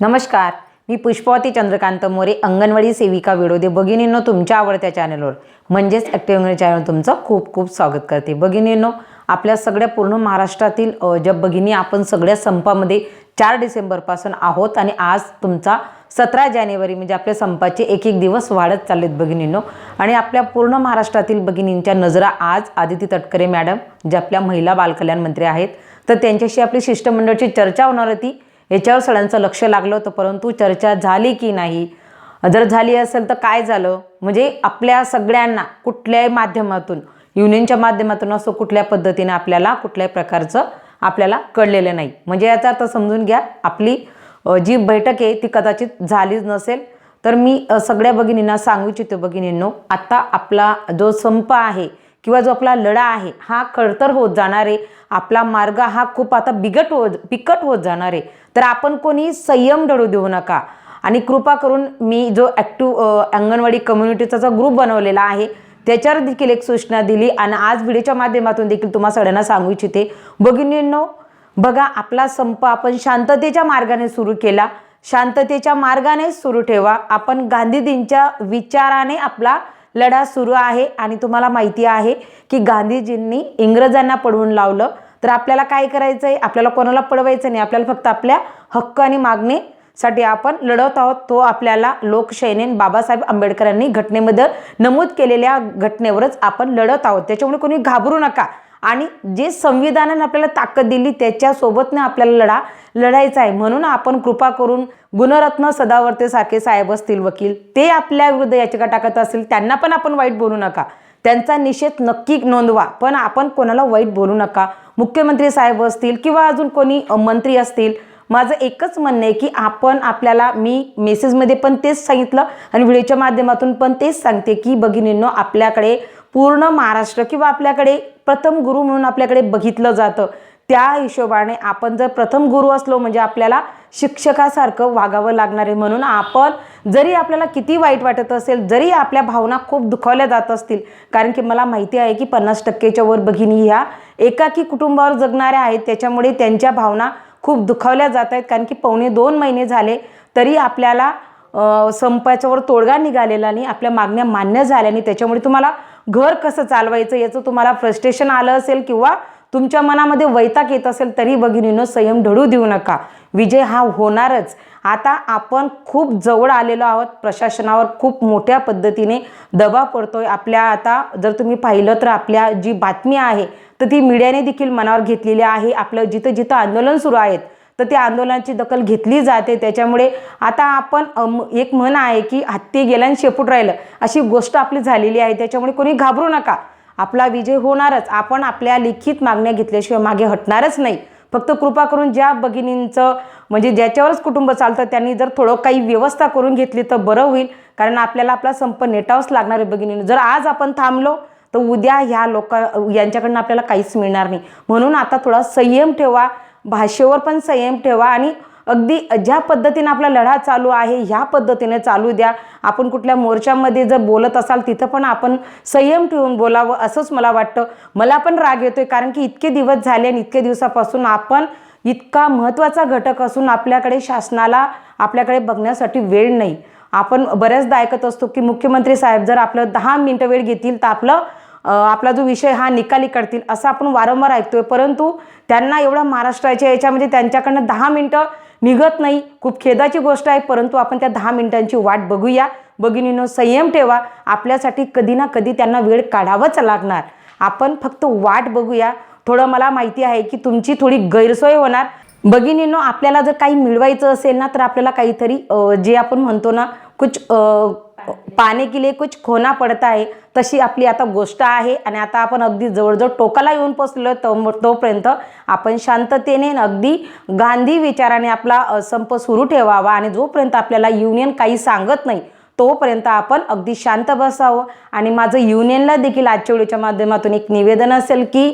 नमस्कार. मी पुष्पावती चंद्रकांत मोरे अंगणवाडी सेविका विडोदे भगिनींनो तुमच्या आवडत्या चॅनलवर. म्हणजेच ॲक्टिव्ह अंगणवाडी चॅनल तुमचं खूप खूप स्वागत करते. भगिनींनो आपल्या सगळ्या पूर्ण महाराष्ट्रातील ज्या भगिनी आपण सगळ्या संपामध्ये चार डिसेंबरपासून आहोत आणि आज तुमचा सतरा जानेवारी म्हणजे आपल्या संपाचे एक एक दिवस वाढत चाललेत भगिनींनो. आणि आपल्या पूर्ण महाराष्ट्रातील भगिनींच्या नजरा आज आदिती तटकरे मॅडम ज्या आपल्या महिला बालकल्याण मंत्री आहेत तर त्यांच्याशी आपली शिष्टमंडळाची चर्चा होणार होती. याच्यावर सगळ्यांचं लक्ष लागलं होतं परंतु चर्चा झाली की नाही? जर झाली असेल तर काय झालं? म्हणजे आपल्या सगळ्यांना कुठल्याही माध्यमातून युनियनच्या माध्यमातून असो कुठल्या पद्धतीने आपल्याला कुठल्याही प्रकारचं आपल्याला कळलेलं नाही. म्हणजे याचा अर्थ समजून घ्या आपली जी बैठक आहे ती कदाचित झालीच नसेल. तर मी सगळ्या भगिनींना सांगू इच्छितो भगिनींनो आत्ता आपला जो संप आहे किंवा जो आपला लढा आहे हा खडतर होत जाणार आहे आपला मार्ग हा खूप आता बिगट होत बिकट होत जाणार आहे. तर आपण कोणी संयम ढळू देऊ नका. आणि कृपा करून मी जो ॲक्टिव अंगणवाडी कम्युनिटीचा जो ग्रुप बनवलेला आहे त्याच्यावर देखील एक सूचना दिली आणि आज व्हिडिओच्या माध्यमातून देखील तुम्हा सगळ्यांना सांगू इच्छिते. भगिनींनो बघा आपला संप आपण शांततेच्या मार्गाने सुरू केला. शांततेच्या मार्गाने सुरू ठेवा. आपण गांधीजींच्या विचाराने आपला लढा सुरू आहे आणि तुम्हाला माहिती आहे की गांधीजींनी इंग्रजांना पडवून लावलं. तर आपल्याला काय करायचं आहे आपल्याला कोणाला पडवायचं नाही? आपल्याला फक्त आपल्या हक्क आणि मागणीसाठी आपण लढवत आहोत. तो आपल्याला लोकशाहीने बाबासाहेब आंबेडकरांनी घटनेमध्ये नमूद केलेल्या घटनेवरच आपण लढत आहोत. त्याच्यामुळे कोणी घाबरू नका. आणि जे संविधानाने आपल्याला ताकद दिली त्याच्यासोबतने आपल्याला लढा लढायचा आहे. म्हणून आपण कृपा करून गुणरत्न सदावर्तेसारखे साहेब असतील वकील ते आपल्या विरुद्ध याचिका टाकत असतील त्यांना पण आपण वाईट बोलू नका. त्यांचा निषेध नक्की नोंदवा. पण आपण कोणाला वाईट बोलू नका. मुख्यमंत्री साहेब असतील किंवा अजून कोणी मंत्री असतील माझं एकच म्हणणं आहे की आपण आपल्याला मी मेसेजमध्ये पण तेच सांगितलं आणि व्हिडिओच्या माध्यमातून पण तेच सांगते की भगिनींनो आपल्याकडे पूर्ण महाराष्ट्र किंवा आपल्याकडे प्रथम गुरु म्हणून आपल्याकडे बघितलं जातं. त्या हिशोबाने आपण जर प्रथम गुरु असलो म्हणजे आपल्याला शिक्षकासारखं वागावं लागणार आहे म्हणून आपण जरी आपल्याला किती वाईट वाटत असेल जरी आपल्या भावना खूप दुखावल्या जात असतील कारण की मला माहिती आहे की पन्नास टक्केच्या वर भगिनी ह्या एकाकी कुटुंबावर जगणाऱ्या आहेत त्याच्यामुळे त्यांच्या भावना खूप दुखावल्या जात आहेत कारण की पावणे दोन महिने झाले तरी आपल्याला संपाच्यावर तोडगा निघालेला नाही आपल्या मागण्या मान्य झाल्या नाही त्याच्यामुळे तुम्हाला घर कसं चालवायचं याचं तुम्हाला फ्रस्ट्रेशन आलं असेल किंवा तुमच्या मनामध्ये वैताग येत असेल तरी भगिनीनं संयम ढळू देऊ नका. विजय हा होणारच. आता आपण खूप जवळ आलेलो आहोत. प्रशासनावर खूप मोठ्या पद्धतीने दबाव पडतोय. आपल्या आता जर तुम्ही पाहिलं तर आपल्या जी बातमी आहे तर ती मीडियाने देखील मनावर घेतलेली आहे. आपलं जिथं जिथं आंदोलन सुरू आहेत तर त्या आंदोलनाची दखल घेतली जाते. त्याच्यामुळे आता आपण एक म्हण आहे की हत्ती गेल्याने शेपूट राहिलं. अशी गोष्ट आपली झालेली आहे. त्याच्यामुळे कोणी घाबरू नका. आपला विजय होणारच. आपण आपल्या लिखित मागण्या घेतल्याशिवाय मागे हटणारच नाही. फक्त कृपा करून ज्या भगिनींचं म्हणजे ज्याच्यावरच कुटुंब चालतं त्यांनी जर थोडं काही व्यवस्था करून घेतली तर बरं होईल. कारण आपल्याला आपला संप नेटावंच लागणार आहे भगिनीनं. जर आज आपण थांबलो तर उद्या ह्या लोक यांच्याकडनं आपल्याला काहीच मिळणार नाही. म्हणून आता थोडा संयम ठेवा. भाषेवर पण संयम ठेवा आणि अगदी ज्या पद्धतीने आपला लढा चालू आहे ह्या पद्धतीने चालू द्या. आपण कुठल्या मोर्चामध्ये जर बोलत असाल तिथं पण आपण संयम ठेवून बोलावं असंच मला वाटतं. मला पण राग येतोय कारण की इतके दिवस झाले आणि इतके दिवसापासून आपण इतका महत्त्वाचा घटक असून आपल्याकडे शासनाला आपल्याकडे बघण्यासाठी वेळ नाही. आपण बऱ्याचदा ऐकत असतो की मुख्यमंत्री साहेब जर आपलं दहा मिनटं वेळ घेतील तर आपलं आपला जो विषय हा निकाली करतील असं आपण वारंवार ऐकतोय. परंतु त्यांना एवढा महाराष्ट्राच्या याच्यामध्ये त्यांच्याकडनं दहा मिनटं निघत नाही. खूप खेदाची गोष्ट आहे परंतु आपण त्या दहा मिनिटांची वाट बघूया. भगिनीनो संयम ठेवा. आपल्यासाठी कधी ना कधी त्यांना वेळ काढावाच लागणार. आपण फक्त वाट बघूया. थोडं मला माहिती आहे की तुमची थोडी गैरसोय होणार. भगिनीनो आपल्याला जर काही मिळवायचं असेल ना तर आपल्याला काहीतरी जे आपण म्हणतो ना कुछ पाने के लिए कुछ खोना पडता आहे. तशी आपली आता गोष्ट आहे आणि आता आपण अगदी जवळजवळ टोकाला येऊन पोचलो तो तोपर्यंत आपण शांततेने आणि अगदी गांधी विचाराने आपला संप सुरू ठेवावा आणि जोपर्यंत आपल्याला युनियन काही सांगत नाही तोपर्यंत आपण अगदी शांत बसावं. आणि माझं युनियनला देखील आजच्या माध्यमातून एक निवेदन असेल की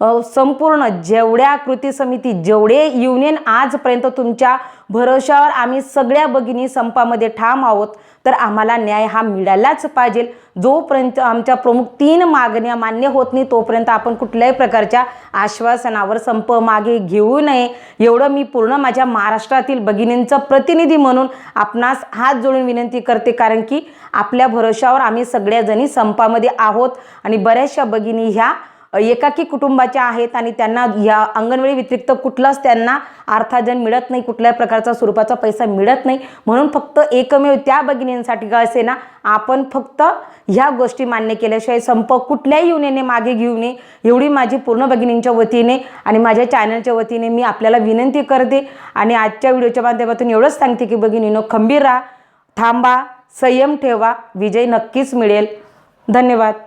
संपूर्ण जेवढ्या कृती समिती जेवढे युनियन आजपर्यंत तुमच्या भरोशावर आम्ही सगळ्या भगिनी संपामध्ये ठाम आहोत तर आम्हाला न्याय हा मिळालाच पाहिजे. जोपर्यंत आमच्या प्रमुख तीन मागण्या मान्य होत नाही तोपर्यंत आपण कुठल्याही प्रकारच्या आश्वासनावर संप मागे घेऊ नये. एवढं मी पूर्ण माझ्या महाराष्ट्रातील भगिनींचं प्रतिनिधी म्हणून आपणास हात जोडून विनंती करते कारण की आपल्या भरोशावर आम्ही सगळ्याजणी संपामध्ये आहोत आणि बऱ्याचशा भगिनी ह्या एकाकी कुटुंबाच्या आहेत आणि त्यांना या अंगणवाडी व्यतिरिक्त कुठलाच त्यांना अर्थार्जन मिळत नाही कुठल्याही प्रकारचा स्वरूपाचा पैसा मिळत नाही. म्हणून फक्त एकमेव त्या भगिनींसाठी का असे ना आपण फक्त ह्या गोष्टी मान्य केल्याशिवाय संप कुठल्याही युनियनने मागे घेऊ नये. एवढी माझी पूर्ण भगिनींच्या वतीने आणि माझ्या चॅनलच्या वतीने मी आपल्याला विनंती करते आणि आजच्या व्हिडिओच्या माध्यमातून एवढंच सांगते की भगिनीनो खंबीर राहा थांबा संयम ठेवा. विजय नक्कीच मिळेल. धन्यवाद.